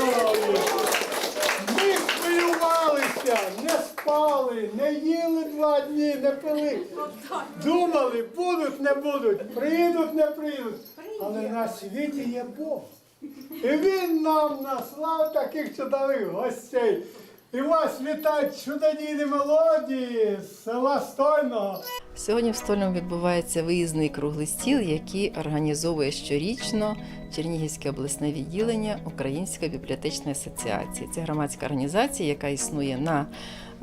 знали. Ми хвилювалися, не спали, не їли два дні, не пили. Думали, будуть, не будуть, прийдуть, не прийдуть. Але на світі є Бог. І він нам наслав таких чудових гостей. І вас вітають чудодійні мелодії з села Стойного. Сьогодні в Стольному відбувається виїзний круглий стіл, який організовує щорічно Чернігівське обласне відділення Української бібліотечної асоціації. Це громадська організація, яка існує на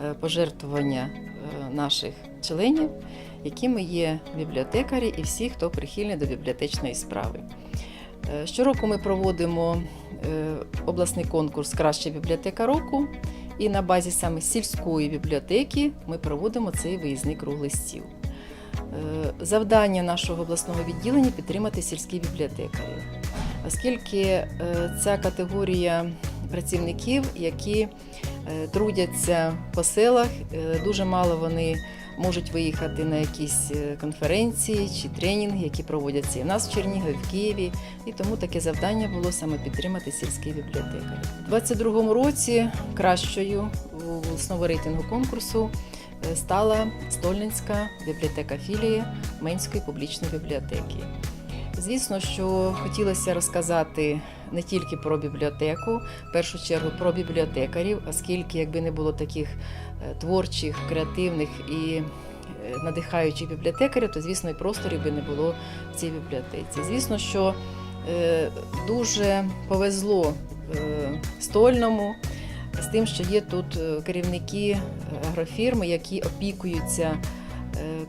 е, пожертвування е, наших членів, якими є бібліотекарі і всі, хто прихильний до бібліотечної справи. Е, Щороку ми проводимо обласний конкурс Краща бібліотека року. І на базі саме сільської бібліотеки ми проводимо цей виїзний круглий стіл. Е, Завдання нашого обласного відділення підтримати сільські бібліотекарі, оскільки е, ця категорія працівників, які трудяться по селах, е, дуже мало вони можуть виїхати на якісь е, конференції чи тренінги, які проводяться і в нас в Чернігові, в Києві. І тому таке завдання було саме підтримати сільських бібліотекарів. У 2022 році кращою у обласного рейтингу конкурсу е, стала Стольницька бібліотека філії Менської публічної бібліотеки. Звісно, що хотілося розказати не тільки про бібліотеку, в першу чергу про бібліотекарів, оскільки якби не було таких е, творчих, креативних і е, надихаючих бібліотекарів, то звісно і просторів би не було в цій бібліотеці. Звісно, що е, дуже повезло стольному з тим, що є тут керівники агрофірми, які опікуються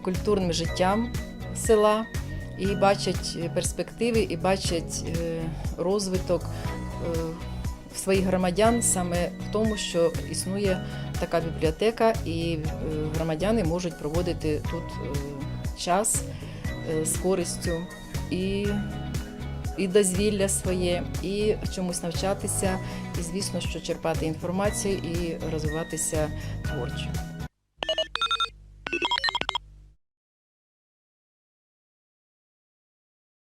культурним життям села і бачать перспективи, і бачать е, розвиток е, своїх громадян саме в тому, що існує така бібліотека, і е, громадяни можуть проводити тут е, час е, з користю і, і дозвілля своє, і чомусь навчатися, і звісно, що черпати інформацію і розвиватися творчо.